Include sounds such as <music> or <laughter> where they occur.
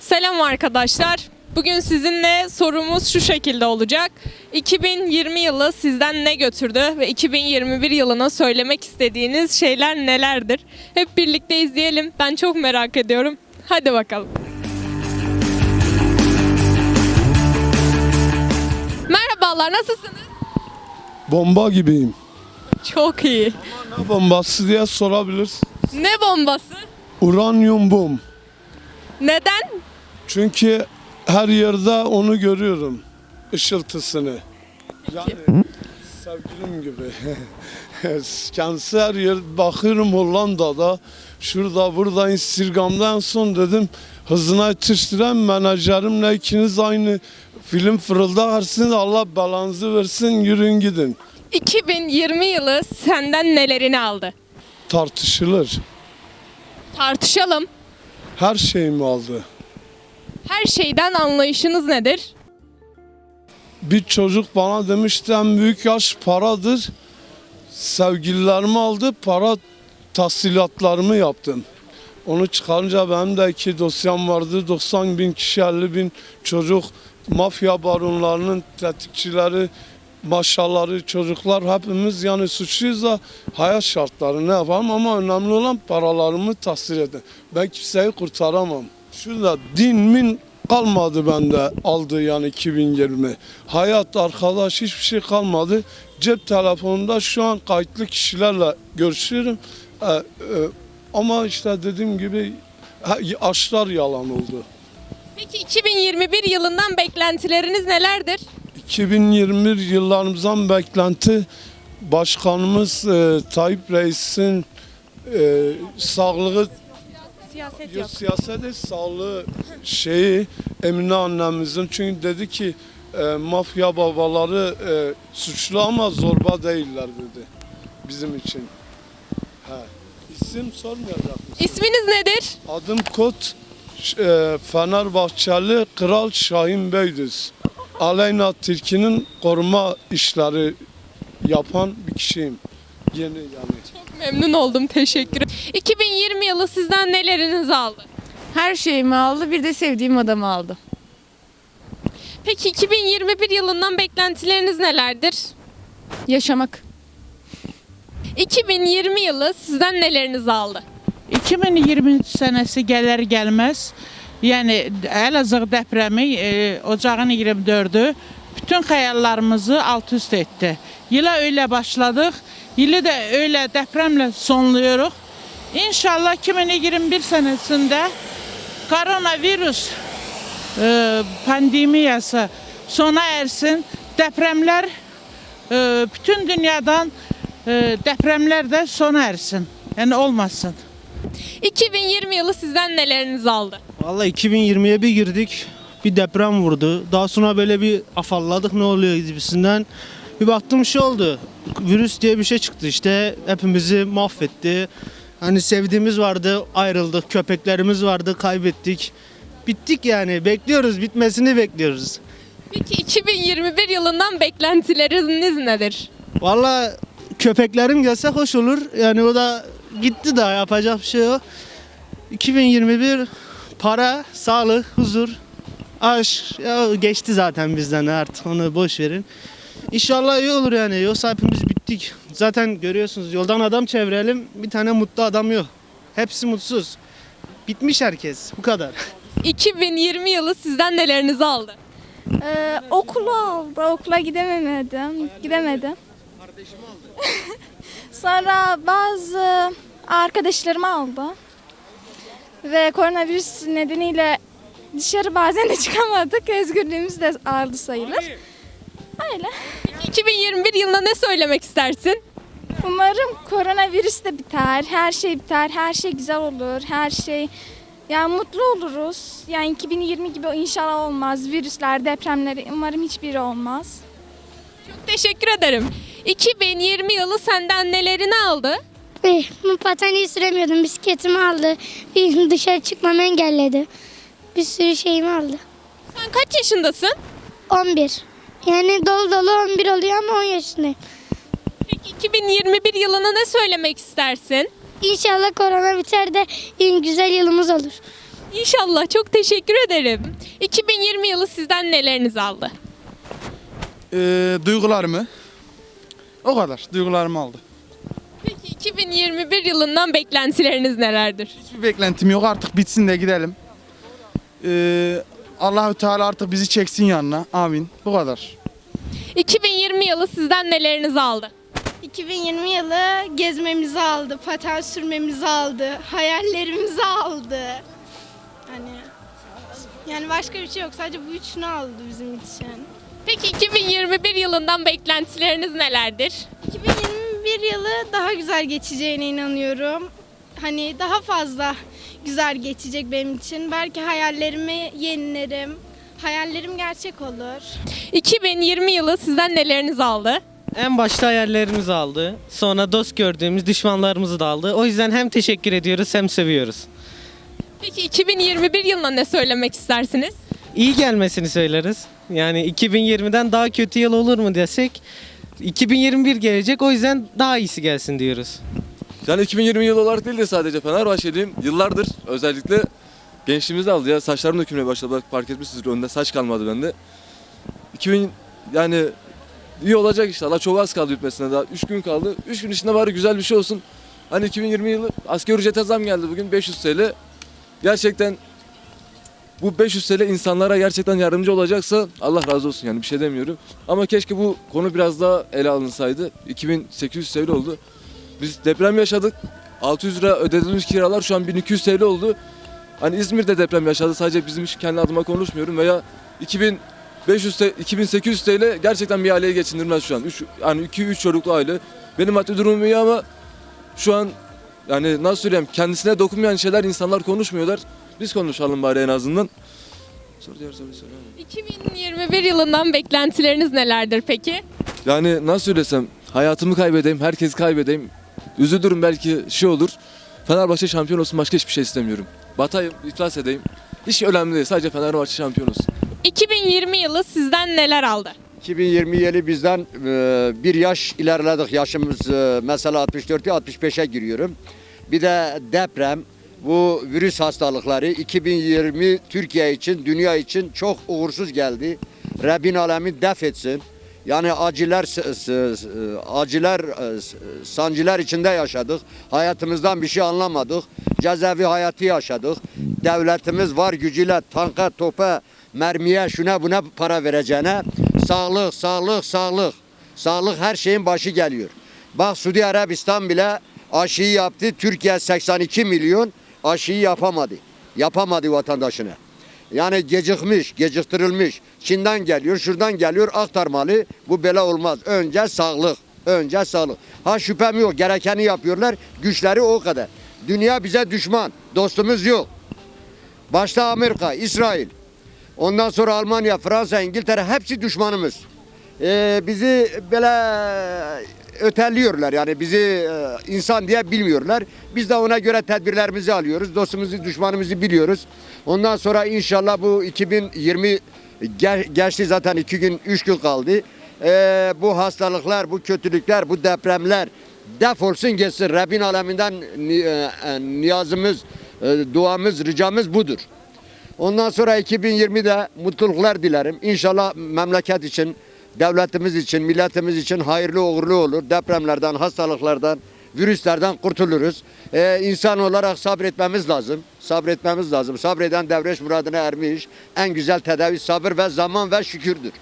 Selam arkadaşlar. Bugün sizinle sorumuz şu şekilde olacak. 2020 yılı sizden ne götürdü ve 2021 yılına söylemek istediğiniz şeyler nelerdir? Hep birlikte izleyelim. Ben çok merak ediyorum. Hadi bakalım. Merhabalar, nasılsınız? Bomba gibiyim. Çok iyi. Ne bombası diye sorabilirsin. Ne bombası? Uranyum bom. Neden? Çünkü her yerde onu görüyorum. Işıltısını. Yani sevgilim gibi. <laughs> Kendisi her yer bakıyorum Hollanda'da. Şurada burada Instagram'da en son dedim hızına yetiştiren menajerimle ikiniz aynı film fırıldarsın Allah belanızı versin yürüyün gidin. 2020 yılı senden nelerini aldı? Tartışılır. Tartışalım. Her şeyimi aldı. Her şeyden anlayışınız nedir? Bir çocuk bana demişti en büyük yaş paradır. Sevgililerimi aldı, para tahsilatlarımı yaptım. Onu çıkarınca benim de iki dosyam vardı. 90 bin kişi, 50 bin çocuk, mafya baronlarının tetikçileri, maşaları, çocuklar hepimiz yani suçluyuz da hayat şartları ne yapalım ama önemli olan paralarımı tahsil edin. Ben kimseyi kurtaramam. Şurada din min kalmadı bende aldı yani 2020. Hayat, arkadaş hiçbir şey kalmadı. Cep telefonunda şu an kayıtlı kişilerle görüşüyorum. Ee, e, ama işte dediğim gibi ha, aşklar yalan oldu. Peki 2021 yılından beklentileriniz nelerdir? 2021 yıllarımızdan beklenti başkanımız e, Tayyip Reis'in e, sağlığı Siyaset Yok siyaset değil, sağlığı şeyi Emine annemizin çünkü dedi ki e, mafya babaları e, suçlu ama zorba değiller dedi bizim için. He. İsim sormayacak mısın? İsminiz nedir? Adım Kot e, Fenerbahçeli Kral Şahin Bey'diz. Aleyna Tilki'nin koruma işleri yapan bir kişiyim. Yeni yani. Memnun oldum. Teşekkür ederim. 2020 yılı sizden nelerinizi aldı? Her şeyimi aldı bir de sevdiğim adamı aldı. Peki 2021 yılından beklentileriniz nelerdir? Yaşamak. 2020 yılı sizden nelerinizi aldı? 2020 sənəsi gələr gəlməz, yəni Əlazığ depremi e, ocağın 24-ü bütün xəyallarımızı alt üst etdi. Yıla öyle başladık. Yılı da öyle depremle sonluyoruz. İnşallah 2021 senesinde koronavirüs e, pandemiyası sona ersin. Depremler e, bütün dünyadan e, depremler de sona ersin. Yani olmasın. 2020 yılı sizden nelerinizi aldı? Vallahi 2020'ye bir girdik. Bir deprem vurdu. Daha sonra böyle bir afalladık ne oluyor gibisinden. Bir baktım şey oldu. Virüs diye bir şey çıktı işte. Hepimizi mahvetti. Hani sevdiğimiz vardı ayrıldık. Köpeklerimiz vardı kaybettik. Bittik yani. Bekliyoruz. Bitmesini bekliyoruz. Peki 2021 yılından beklentileriniz nedir? Vallahi köpeklerim gelse hoş olur. Yani o da gitti daha yapacak bir şey yok. 2021 para, sağlık, huzur, aşk ya geçti zaten bizden artık onu boş verin. İnşallah iyi olur yani yoksa hepimiz bittik. Zaten görüyorsunuz yoldan adam çevirelim bir tane mutlu adam yok. Hepsi mutsuz. Bitmiş herkes bu kadar. <laughs> 2020 yılı sizden nelerinizi aldı? Ee, okulu aldı. Okula gidemedim. Gidemedim. <laughs> Sonra bazı arkadaşlarımı aldı. Ve koronavirüs nedeniyle dışarı bazen de <laughs> çıkamadık. Özgürlüğümüz de aldı sayılır. Öyle. Peki 2021 yılında ne söylemek istersin? Umarım koronavirüs de biter. Her şey biter. Her şey güzel olur. Her şey yani mutlu oluruz. Yani 2020 gibi inşallah olmaz. Virüsler, depremler umarım hiçbiri olmaz. Çok teşekkür ederim. 2020 yılı senden nelerini aldı? Eh, pateni süremiyordum. Bisikletimi aldı. Bir dışarı çıkmamı engelledi. Bir sürü şeyimi aldı. Sen kaç yaşındasın? 11. Yani dolu dolu 11 oluyor ama 10 yaşındayım. Peki 2021 yılına ne söylemek istersin? İnşallah korona biter de en güzel yılımız olur. İnşallah çok teşekkür ederim. 2020 yılı sizden nelerinizi aldı? Ee, duygularımı. O kadar. Duygularımı aldı. Peki 2021 yılından beklentileriniz nelerdir? Hiçbir beklentim yok. Artık bitsin de gidelim. Ee, Allahü Teala artık bizi çeksin yanına. Amin. Bu kadar. 2020 yılı sizden nelerinizi aldı? 2020 yılı gezmemizi aldı, paten sürmemizi aldı, hayallerimizi aldı. Hani yani başka bir şey yok. Sadece bu üçünü aldı bizim için. Peki 2021 yılından beklentileriniz nelerdir? 2021 yılı daha güzel geçeceğine inanıyorum. Hani daha fazla güzel geçecek benim için. Belki hayallerimi yenilerim. Hayallerim gerçek olur. 2020 yılı sizden nelerinizi aldı? En başta hayallerimizi aldı. Sonra dost gördüğümüz düşmanlarımızı da aldı. O yüzden hem teşekkür ediyoruz hem seviyoruz. Peki 2021 yılına ne söylemek istersiniz? İyi gelmesini söyleriz. Yani 2020'den daha kötü yıl olur mu desek 2021 gelecek o yüzden daha iyisi gelsin diyoruz. Yani 2020 yılı olarak değil de sadece Fenerbahçeliyim. Yıllardır özellikle gençliğimizi aldı ya. Saçlarım dökülmeye başladı. Bak fark etmişsiniz önünde saç kalmadı bende. 2000 yani iyi olacak inşallah. Çok az kaldı bitmesine daha. 3 gün kaldı. 3 gün içinde bari güzel bir şey olsun. Hani 2020 yılı asgari ücrete zam geldi bugün 500 TL. Gerçekten bu 500 TL insanlara gerçekten yardımcı olacaksa Allah razı olsun yani bir şey demiyorum. Ama keşke bu konu biraz daha ele alınsaydı. 2800 TL oldu. Biz deprem yaşadık. 600 lira ödediğimiz kiralar şu an 1200 TL oldu. Hani İzmir'de deprem yaşadı. Sadece bizim kendi adıma konuşmuyorum veya 2500 te- 2800 TL gerçekten bir aileyi geçindirmez şu an. Üç, yani 2-3 çocuklu aile. Benim maddi durumum iyi ama şu an yani nasıl söyleyeyim kendisine dokunmayan şeyler insanlar konuşmuyorlar. Biz konuşalım bari en azından. Soru diğer soruyu söyle. 2021 yılından beklentileriniz nelerdir peki? Yani nasıl söylesem hayatımı kaybedeyim, herkesi kaybedeyim. Üzülürüm belki şey olur. Fenerbahçe şampiyon olsun başka hiçbir şey istemiyorum. Batayım, iflas edeyim. Hiç önemli değil. Sadece Fenerbahçe şampiyon olsun. 2020 yılı sizden neler aldı? 2020 yılı bizden e, bir yaş ilerledik. Yaşımız e, mesela 64'e 65'e giriyorum. Bir de deprem, bu virüs hastalıkları 2020 Türkiye için, dünya için çok uğursuz geldi. Rabbin alemin def etsin. Yani acılar, acılar, e, sancılar içinde yaşadık. Hayatımızdan bir şey anlamadık. Cezaevi hayatı yaşadık. Devletimiz var gücüyle tanka, topa, mermiye, şuna buna para vereceğine sağlık, sağlık, sağlık. Sağlık her şeyin başı geliyor. Bak Suudi Arabistan bile aşıyı yaptı. Türkiye 82 milyon aşıyı yapamadı. Yapamadı vatandaşına. Yani gecikmiş, geciktirilmiş. Çin'den geliyor, şuradan geliyor aktarmalı. Bu bela olmaz. Önce sağlık. Önce sağlık. Ha şüphem yok. Gerekeni yapıyorlar. Güçleri o kadar. Dünya bize düşman. Dostumuz yok. Başta Amerika, İsrail. Ondan sonra Almanya, Fransa, İngiltere hepsi düşmanımız. Ee, bizi böyle ötelliyorlar yani bizi e, insan diye bilmiyorlar. Biz de ona göre tedbirlerimizi alıyoruz. Dostumuzu, düşmanımızı biliyoruz. Ondan sonra inşallah bu 2020 ge- geçti zaten iki gün, üç gün kaldı. Ee, bu hastalıklar, bu kötülükler, bu depremler defolsun geçsin. Rabbin aleminden e, e, niyazımız, e, duamız, ricamız budur. Ondan sonra 2020'de mutluluklar dilerim. İnşallah memleket için, devletimiz için, milletimiz için hayırlı uğurlu olur. Depremlerden, hastalıklardan, virüslerden kurtuluruz. Ee, insan olarak sabretmemiz lazım. Sabretmemiz lazım. Sabreden devreş muradına ermiş. En güzel tedavi sabır ve zaman ve şükürdür.